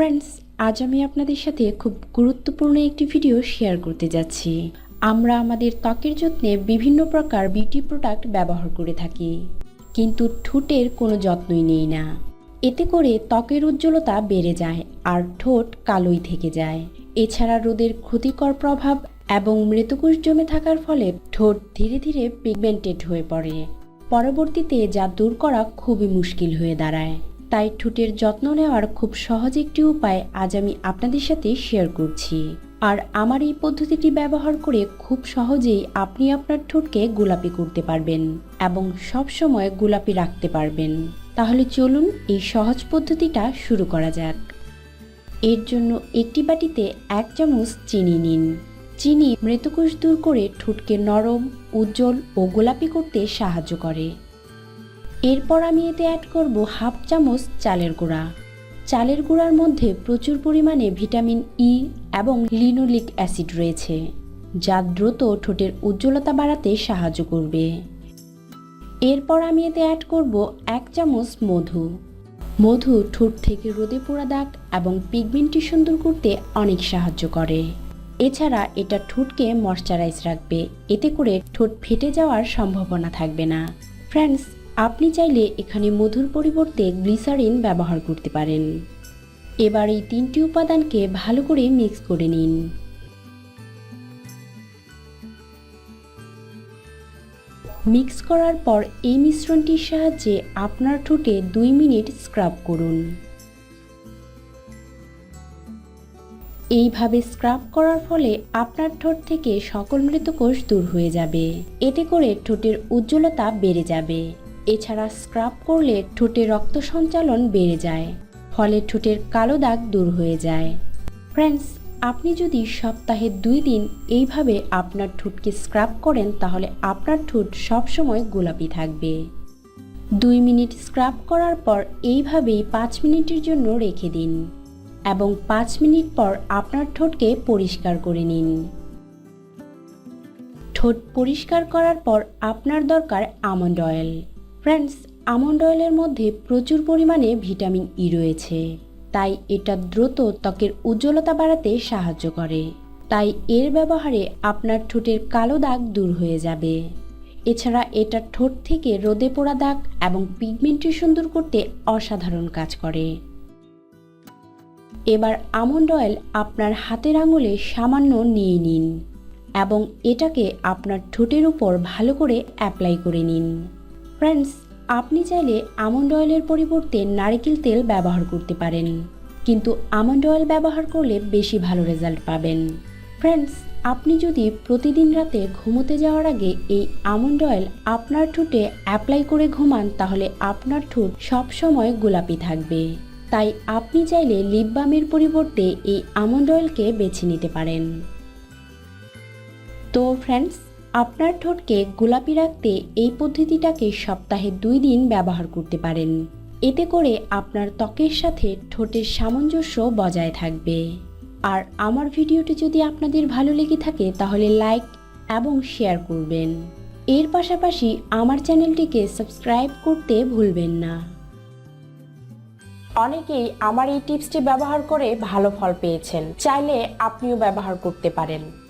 Friends আজ আমি আপনাদের সাথে খুব গুরুত্বপূর্ণ একটি ভিডিও শেয়ার করতে যাচ্ছি। আমরা আমাদের ত্বকের যত্নে বিভিন্ন প্রকার বিউটি প্রোডাক্ট ব্যবহার করে থাকি। কিন্তু ঠোঁটের কোনো যত্নই নেই না। এতে করে ত্বকের উজ্জ্বলতা বেড়ে যায় আর ঠোঁট কালোই থেকে যায়। এছাড়া রোদের ক্ষতিকর প্রভাব এবং মৃতকোষ জমে থাকার ফলে ঠোঁট ধীরে ধীরে পিগমেন্টেড হয়ে পড়ে। পরবর্তীতে যা দূর করা খুবই মুশকিল হয়ে দাঁড়ায়। তাই ঠোঁটের যত্ন নেওয়ার খুব সহজ একটি উপায় আজ আমি আপনাদের সাথে শেয়ার করছি। আর আমার এই পদ্ধতিটি ব্যবহার করে খুব সহজেই আপনি আপনার ঠোঁটকে গোলাপি করতে পারবেন এবং সব সময় গোলাপি রাখতে পারবেন। তাহলে চলুন এই সহজ পদ্ধতিটা শুরু করা যাক। এর জন্য একটি বাটিতে এক চামচ চিনি নিন। চিনি মৃতকোষ দূর করে ঠোঁটকে নরম, উজ্জ্বল ও গোলাপি করতে সাহায্য করে। এরপর আমি এতে অ্যাড করব হাফ চামচ চালের গুঁড়া। চালের গুঁড়ার মধ্যে প্রচুর পরিমাণে ভিটামিন ই এবং লিনোলিক অ্যাসিড রয়েছে, যা দ্রুত ঠোঁটের উজ্জ্বলতা বাড়াতে সাহায্য করবে। এরপর আমি এতে অ্যাড করব এক চামচ মধু। মধু ঠোঁট থেকে রোদে পোড়া দাগ এবং পিগমেন্টেশন দূর করতে অনেক সাহায্য করে। এছাড়া এটা ঠোঁটকে ময়শ্চারাইজ রাখবে, এতে করে ঠোঁট ফেটে যাওয়ার সম্ভাবনা থাকবে না। ফ্রেন্ডস আপনি চাইলে এখানে মধুর পরিবর্তে গ্লিসারিন ব্যবহার করতে পারেন। এবার এই তিনটি উপাদানকে ভালো করে মিক্স করে নিন। মিক্স করার পর এই মিশ্রণটির সাহায্যে আপনার ঠোঁটে দুই মিনিট স্ক্রাব করুন। এইভাবে স্ক্রাব করার ফলে আপনার ঠোঁট থেকে সকল মৃতকোষ দূর হয়ে যাবে। এতে করে ঠোঁটের উজ্জ্বলতা বেড়ে যাবে। এছাড়া স্ক্রাব করলে ঠোঁটে রক্ত সঞ্চালন বেড়ে যায়, ফলে ঠোঁটের কালো দাগ দূর হয়ে যায়। ফ্রেন্ডস আপনি যদি সপ্তাহে দুই দিন এইভাবে আপনার ঠোঁটকে স্ক্রাব করেন, তাহলে আপনার ঠোঁট সবসময় গোলাপি থাকবে। দুই মিনিট স্ক্রাব করার পর এইভাবেই পাঁচ মিনিটের জন্য রেখে দিন এবং পাঁচ মিনিট পর আপনার ঠোঁটকে পরিষ্কার করে নিন। ঠোঁট পরিষ্কার করার পর আপনার দরকার আমন্ড অয়েল। ফ্রেন্ডস আমন্ড অয়েলের মধ্যে প্রচুর পরিমাণে ভিটামিন ই রয়েছে। তাই এটা দ্রুত ত্বকের উজ্জ্বলতা বাড়াতে সাহায্য করে। তাই এর ব্যবহারে আপনার ঠোঁটের কালো দাগ দূর হয়ে যাবে। এছাড়া এটা ঠোঁট থেকে রোদে পোড়া দাগ এবং পিগমেন্টেশন দূর করতে অসাধারণ কাজ করে। এবার আমন্ড অয়েল আপনার হাতের আঙুলে সামান্য নিয়ে নিন এবং এটাকে আপনার ঠোঁটের উপর ভালো করে অ্যাপ্লাই করে নিন। ফ্রেন্ডস আপনি চাইলে আমন্ড অয়েলের পরিবর্তে নারকেল তেল ব্যবহার করতে পারেন। কিন্তু আমন্ড অয়েল ব্যবহার করলে বেশি ভালো রেজাল্ট পাবেন। ফ্রেন্ডস আপনি যদি প্রতিদিন রাতে ঘুমোতে যাওয়ার আগে এই আমন্ড অয়েল আপনার ঠোঁটে অ্যাপ্লাই করে ঘুমান, তাহলে আপনার ঠোঁট সবসময় গোলাপি থাকবে। তাই আপনি চাইলে লিপ বামের পরিবর্তে এই আমন্ড অয়েলকে বেছে নিতে পারেন। তো ফ্রেন্ডস আপনার ঠোঁটকে গোলাপি রাখতে এই পদ্ধতিটাকে সপ্তাহে দুই দিন ব্যবহার করতে পারেন। এতে করে আপনার ত্বকের সাথে ঠোঁটের সামঞ্জস্য বজায় থাকবে। আর আমার ভিডিওটি যদি আপনাদের ভালো লেগে থাকে, তাহলে লাইক এবং শেয়ার করবেন। এর পাশাপাশি আমার চ্যানেলটিকে সাবস্ক্রাইব করতে ভুলবেন না। অনেকেই আমার এই টিপসটি ব্যবহার করে ভালো ফল পেয়েছেন। চাইলে আপনিও ব্যবহার করতে পারেন।